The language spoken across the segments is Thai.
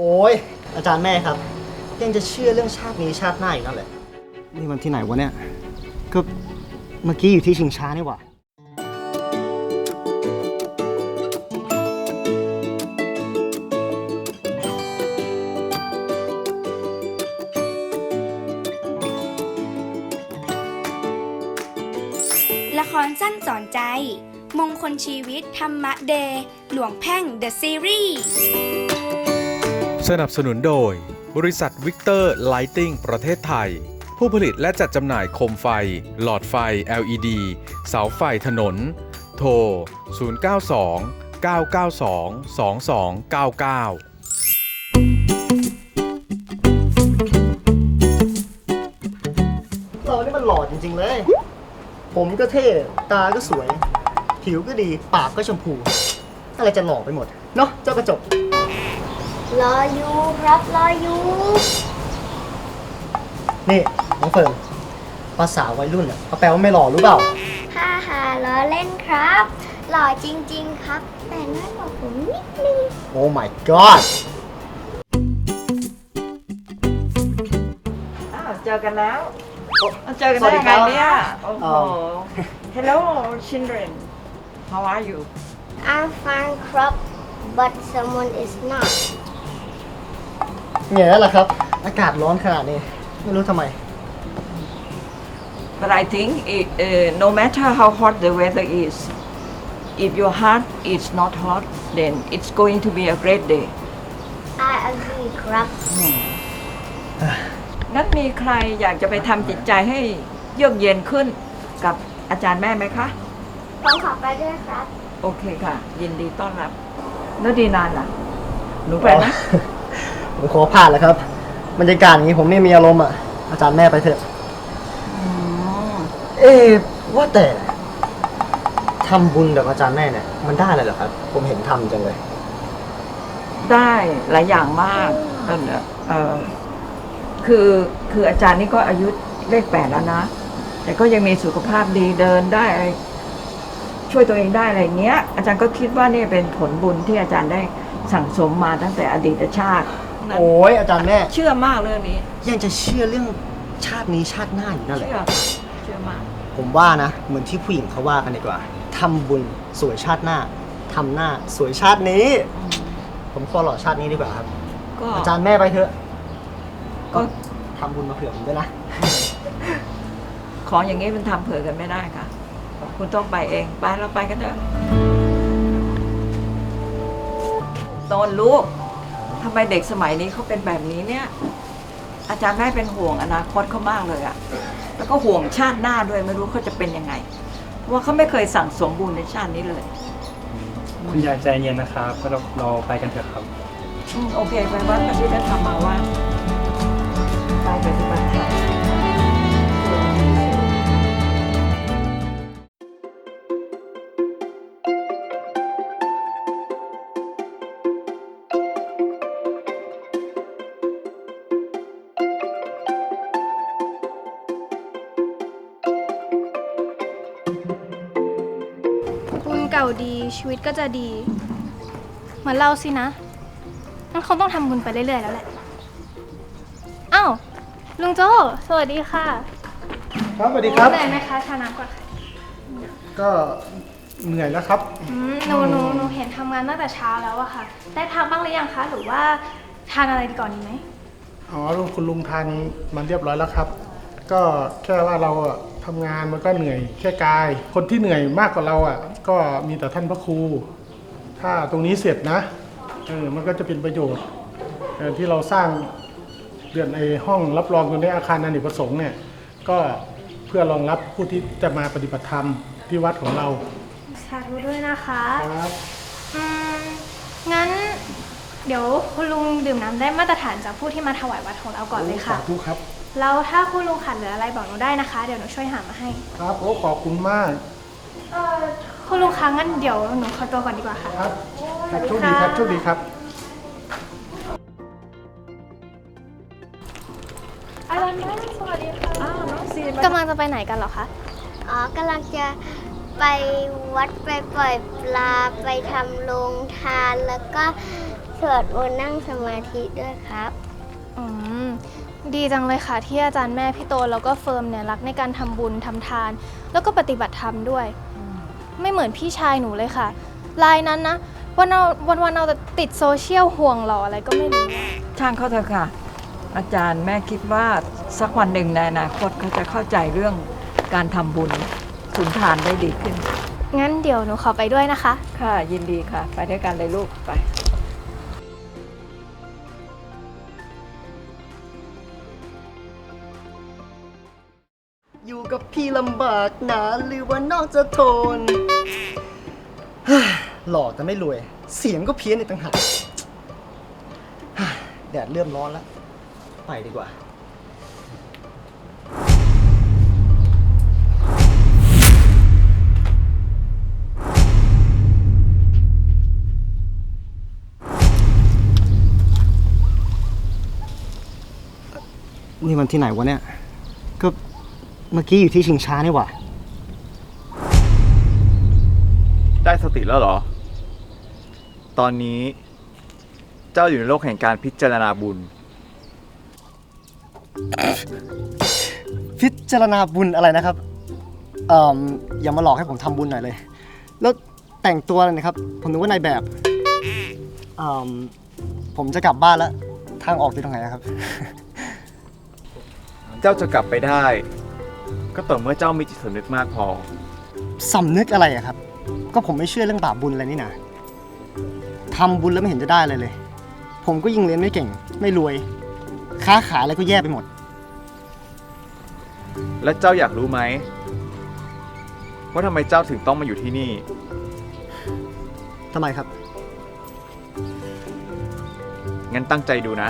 โอ้ยอาจารย์แม่ครับ ยังจะเชื่อเรื่องชาตินี้ชาติหน้าอีกนั่นแหละ นี่มันที่ไหนวะเนี่ย ก็เมื่อกี้อยู่ที่ชิงช้านี่หว่า ละครสั้นสอนใจ มงคลชีวิตธรรมะเดย์หลวงแพ่ง The Series ส นับสนุนโดย บริษัทวิกเตอร์ไลติงประเทศไทย ผู้ผลิตและจัดจำหน่ายโคมไฟ หลอดไฟ LED เสาไฟถนน โทร 092 992 2299เรานี่มันหล่อจริง ๆ เลย ผมก็เท่ ตาก็สวย ผิวก็ดี ปากก็ชมพู อะไรจะหล่อไปหมด เนาะเจ้ากระจก รออยู่ครับรออยู่นี่น้องเฟิร์นภาษาวัยรุ่นอะเขาแปลว่าไม่หล่อรู้เปล่า ฮ่าฮ่าล้อเล่นครับ หล่อจริง ๆ ครับ แต่น้อยกว่าผมนิดนึง โอ้ my god อ้าวเจอกันแล้วโอ้อ้าวเจอกันสวัได้สดียังคไงรับ เนี่ย โอ้โหอ๋อ Hello children How are you I'm fine ครับ but someone is not เนี่ย แหละครับ อากาศร้อนขนาดนี้ ไม่รู้ทำไม But I think it, uh, no matter how hot the weather is if your heart is not hot then it's going to be a great day I agree ครับงั้นมีใครอยากจะไปทำจิตใจให้เยือกเย็นขึ้นกับอาจารย์แม่ไหมคะผมขอไปด้วยครับ โอเคค่ะ ยินดีต้อนรับ แล้วดีนานล่ะ หนูไปไหม ผมขอผ่านแล้วครับ บรรยากาศอย่างนี้ผมไม่มีอารมณ์อะ อาจารย์แม่ไปเถอะเอ๊ะว่าแต่ทำบุญกับอาจารย์แม่เนี่ยมันได้อะไรเหรอครับ ผมเห็นทำจังเลย ได้หลายอย่างมากเออเออคือคืออาจารย์นี่ก็อายุเลขแปดแล้วนะ แต่ก็ยังมีสุขภาพดีเดินได้อะไรช่วยตัวเองได้อะไรเงี้ย อาจารย์ก็คิดว่านี่เป็นผลบุญที่อาจารย์ได้สั่งสมมาตั้งแต่อดีตชาติ โอ้ยอาจารย์แม่ เชื่อมากเรื่องนี้ ยังจะเชื่อเรื่องชาตินี้ชาติหน้าอยู่นั่นแหละ เชื่อ เชื่อมาก ผมว่านะ เหมือนที่ผู้หญิงเขาว่ากันดีกว่าทำบุญสวยชาติหน้าทำหน้าสวยชาตินี้ ผมขอหล่อชาตินี้ดีกว่าครับ ก็ อาจารย์แม่ไปเถอะ ก็ทำบุญมาเผื่อผมด้วยนะ ของอย่างนี้มันทำเผื่อกันไม่ได้ค่ะ คุณต้องไปเอง ไปเราไปกันเถอะตอนลูกทำ ไมเด็กสมัยนี้เขาเป็นแบบนี้เนี่ย อาจารย์แม่เป็นห่วงอนาคตเขามากเลยอะแล้วก็ห่วงชาติหน้าด้วยไม่รู้เขาจะเป็นยังไง เพราะว่าเขาไม่เคยสั่งสมบูรณ์ในชาตินี้เลย คุณยายใจเย็นนะครับก็เราเราไปกันเถอะครับ อืมโอเคไปวัดปฏิบัติธรรมมาว่า ไปปฏิบัติ ก่าดีชีวิตก็จะดี เหมือนเราสินะงั้นคงต้องทำบุญไปเรื่อยๆแล้วแหละอ้าวลุงโจสวัสดีค่ะครับสวัสดีครับ เหนื่อยไหมคะทานน้ำก่อนค่ะก็เหนื่อยแล้วครับอืมหนูหนูหนูเห็นทำงานตั้งแต่เช้าแล้วอะค่ะ ได้พักบ้างหรือยังคะ หรือว่าทานอะไรดีก่อนดีไหม อ๋อลุงคุณลุงทานมันเรียบร้อยแล้วครับ ก็แค่ว่าเราอะ ทำงานมันก็เหนื่อยแค่กาย คนที่เหนื่อยมากกว่าเราอะ ก็มีแต่ท่านพระครู ถ้าตรงนี้เสร็จนะเออมันก็จะเป็นประโยชน์เออที่เราสร้างเรือนในห้องรับรองอยู่ในอาคารอเนกประสงค์เนี่ยก็เพื่อรองรับผู้ที่จะมาปฏิบัติธรรมที่วัดของเราสาธุด้วยนะคะครับอืมงั้นเดี๋ยวคุณลุงดื่มน้ำได้มาตรฐานจากผู้ที่มาถวายวัดของเราก่อนเลยค่ะสาธุครับ แล้วถ้าคุณลุงขาดเหลืออะไรบอกหนูได้นะคะ เดี๋ยวหนูช่วยหามาให้ ครับโอ้ขอบคุณมากเอ่อคุณลุงคะงั้นเดี๋ยวหนูขอตัวก่อนดีกว่าค่ะ ครับครับโชคดีครับโชคดีครับ อาจารย์แม่สวัสดีค่ะอ้าวน้องซีนกำลังจะไปไหนกันเหรอคะ อ๋อกำลังจะไปวัดไปปล่อยปลาไปทำโรงทานแล้วก็สวดมนต์นั่งสมาธิด้วยครับ อืม ดีจังเลยค่ะที่อาจารย์แม่พี่โตแล้วก็เฟิร์มเนี่ยรักในการทำบุญทำทาน แล้วก็ปฏิบัติธรรมด้วย ไม่เหมือนพี่ชายหนูเลยค่ะลายนั้นนะวันเอาวันวันๆเอาแต่ติดโซเชียลห่วงหรออะไรก็ไม่รู้ ช่างเขาเถอะค่ะ อาจารย์แม่คิดว่าสักวันหนึ่งในอนาคตเขาจะเข้าใจเรื่องการทำบุญสุนทานได้ดีขึ้น งั้นเดี๋ยวหนูขอไปด้วยนะคะ ค่ะยินดีค่ะ ไปด้วยกันเลยลูกไป อยู่กับพี่ลำบากหนาหรือว่านอกจะทน หล่อแต่ไม่รวย เสียงก็เพี้ยนอีกต่างหากแดดเริ่มร้อนแล้ว ไปดีกว่า นี่มันที่ไหนวะเนี่ย เมื่อกี้อยู่ที่ชิงช้านี่หว่า ได้สติแล้วเหรอ ตอนนี้ เจ้าอยู่ในโลกแห่งการพิจารณาบุญ พิจารณาบุญอะไรนะครับ เอ่ออย่ามาหลอกให้ผมทำบุญหน่อยเลย แล้วแต่งตัวอะไรนะครับ ผมนึกว่านายแบบเอ่อผมจะกลับบ้านแล้ว ทางออกอยู่ตรงไหนอะครับ เจ้าจะกลับไปได้ ก็ต่อเมื่อเจ้ามีจิตสำนึกมากพอ สำนึกอะไรอะครับ ก็ผมไม่เชื่อเรื่องบาปบุญอะไรนี่นะทำบุญแล้วไม่เห็นจะได้อะไรเลย ผมก็ยิ่งเรียนไม่เก่ง ไม่รวย ค้าขายอะไรก็แย่ไปหมด และเจ้าอยากรู้ไหมว่าทำไมเจ้าถึงต้องมาอยู่ที่นี่ ทำไมครับ งั้นตั้งใจดูนะ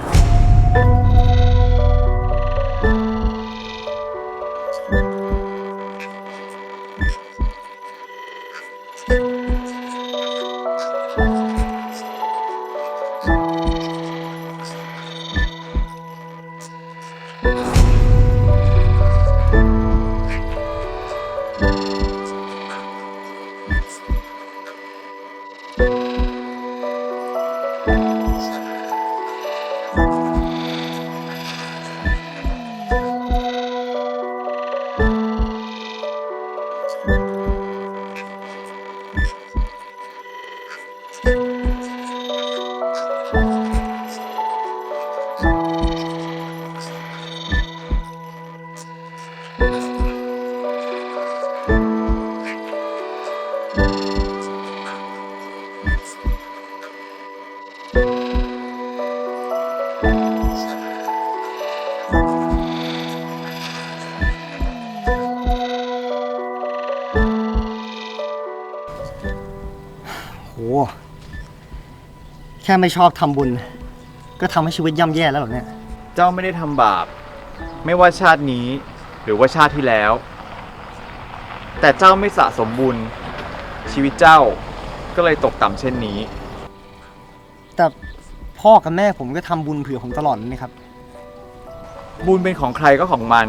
ค่ไม่ชอบทำบุญ ก็ทำให้ชีวิตย่ำแย่แล้วเหรอเนี่ย เจ้าไม่ได้ทำบาป ไม่ว่าชาตินี้ หรือว่าชาติที่แล้ว แต่เจ้าไม่สะสมบุญ ชีวิตเจ้าก็เลยตกต่ำเช่นนี้ แต่พ่อกับแม่ผมก็ทำบุญเผื่อผมตลอดเลยนะครับ บุญเป็นของใครก็ของมัน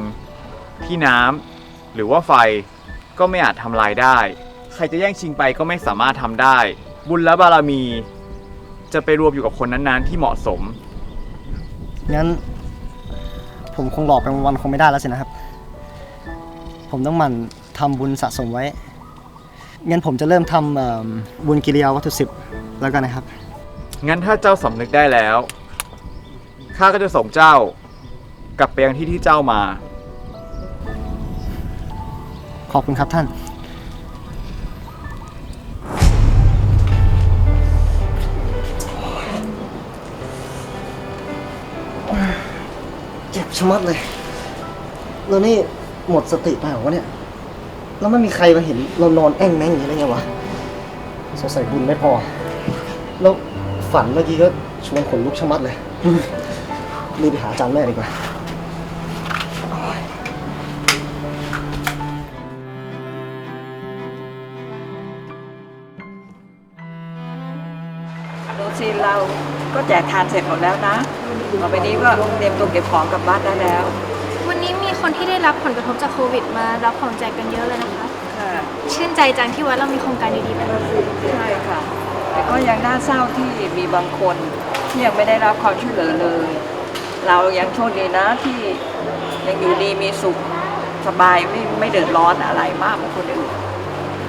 ที่น้ำหรือว่าไฟก็ไม่อาจทำลายได้ ใครจะแย่งชิงไปก็ไม่สามารถทำได้ บุญและบารมี จะไปรวมอยู่กับคนนั้นๆที่เหมาะสม งั้น ผมคงหลอกไปวันๆคงไม่ได้แล้วสินะครับ ผมต้องหมั่นทำบุญสะสมไว้ งั้นผมจะเริ่มทำเอิ่มบุญกิริยาวัตถุสิบแล้วกันนะครับ งั้นถ้าเจ้าสำนึกได้แล้ว ข้าก็จะส่งเจ้ากลับไปยังที่ที่เจ้ามา ขอบคุณครับท่าน จ็บชะมัดเลย แล้วนี่หมดสติไปเหรอวะเนี่ย แล้วไม่มีใครมาเห็นเรานอนแอ่งแม่งอย่างนี้ได้ไงวะ สงสัยบุญไม่พอ แล้วฝันเมื่อกี้ก็ชวนขนลุกชะมัดเลย รีบไปหาอาจารย์แม่ดีกว่า ซีนเราก็แจกทานเสร็จหมดแล้วนะต่อไปนี้ก็เตรียมตัวเก็บของกลับบ้านได้แล้ว วันนี้มีคนที่ได้รับผลกระทบจากโควิดมารับของแจกกันเยอะเลยนะคะ ค่ะชื่นใจจังที่วัดเรามีโครงการดีๆแบบนี้ใช่ค่ะ แต่ก็ยังน่าเศร้าที่มีบางคนที่ยังไม่ได้รับความช่วยเหลือเลย เรายังโชคดีนะที่ยังอยู่ดีมีสุขสบายไม่ไม่เดือดร้อนอะไรมากเหมือนคนอื่น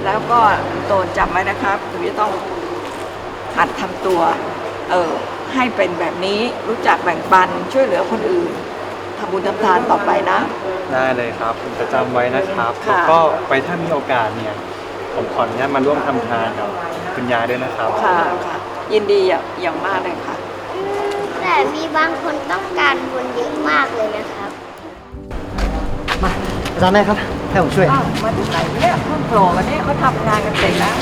แล้วก็โดนจำไว้นะครับหนูจะต้อง หัดทำตัวเออให้เป็นแบบนี้รู้จักแบ่งปันช่วยเหลือคนอื่นทำบุญทำทานต่อไปนะ ได้เลยครับ ผมจะจำไว้นะครับค่ะ แล้วก็ไปถ้ามีโอกาสเนี่ย ผมขออนุญาตมาร่วมทำทานกับคุณยายด้วยนะครับ ค่ะค่ะ ยินดีอย่างอย่างมากเลยค่ะ แต่มีบางคนต้องการบุญเยอะมากเลยนะครับ มาอาจารย์แม่ครับ ให้ผมช่วยอ้าวมาถึงไหนเนี่ยเพิ่งโผล่มาเนี่ยเขาทำงานกันเสร็จแล้ว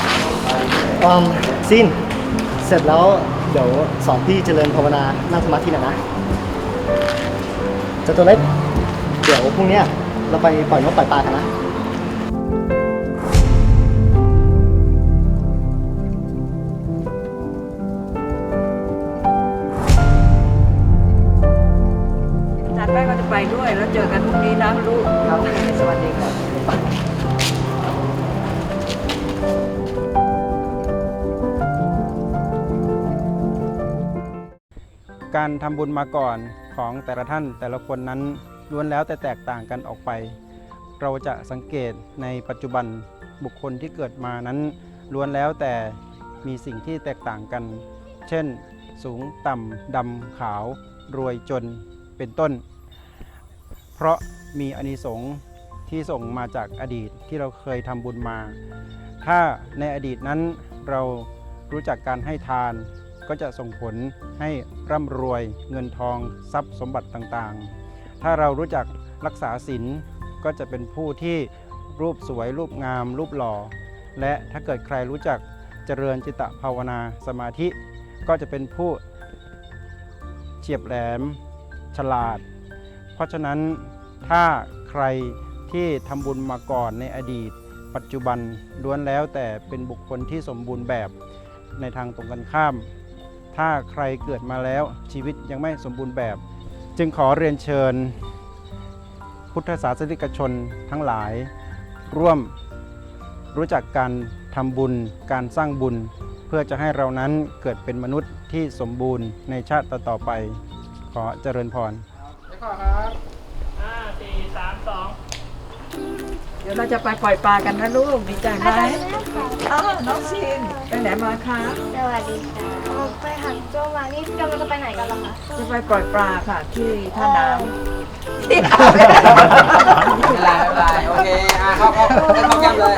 ออมซิน เสร็จแล้วเดี๋ยวสอนพี่เจริญภาวนานั่งสมาธิหน่อยนะเจะตัวเล็กเดี๋ยวพรุ่งเนี้ยเราไปปล่อยนกปล่อยปลากันนะอาจารย์แป้งก็จะไปด้วย แล้วเจอกันพรุ่งนี้นะลูกเราสวัสดีค่ะ การทำบุญมาก่อนของแต่ละท่านแต่ละคนนั้นล้วนแล้วแต่แตกต่างกันออกไป เราจะสังเกตในปัจจุบันบุคคลที่เกิดมานั้นล้วนแล้วแต่มีสิ่งที่แตกต่างกัน เช่น สูงต่ำดำขาว รวยจนเป็นต้น เพราะมีอานิสงส์ที่ส่งมาจากอดีตที่เราเคยทำบุญมา ถ้าในอดีตนั้นเรารู้จักการให้ทาน ก็จะส่งผลให้ร่ำรวยเงินทองทรัพย์สมบัติต่างๆ ถ้าเรารู้จักรักษาศีลก็จะเป็นผู้ที่รูปสวยรูปงาม รูปหล่อ และถ้าเกิดใครรู้จักเจริญจิตตภาวนาสมาธิ ก็จะเป็นผู้เฉียบแหลม ฉลาด เพราะฉะนั้นถ้าใครที่ทำบุญมาก่อนในอดีต ปัจจุบันล้วนแล้วแต่เป็นบุคคลที่สมบูรณ์แบบในทางตรงกันข้าม ถ้าใครเกิดมาแล้วชีวิตยังไม่สมบูรณ์แบบ จึงขอเรียนเชิญ พุทธศาสนิกชนทั้งหลาย ร่วมรู้จักการทำบุญ การสร้างบุญ เพื่อจะให้เรานั้นเกิดเป็นมนุษย์ที่สมบูรณ์ในชาติต่อๆไป ขอเจริญพร เดี๋ยวเราจะไปปล่อยปลากันนะลูกดีใจไหมอ้าวน้องซีนไปไหนมาคะสวัสดีค่ะไปหันโจมานี่กำลังจะไปไหนกันล่ะคะจะไปปล่อยปลาค่ะที่ท่าน้ำเวลาเวลาโอเค อะเข้าเข้าเข้าแก้มเลย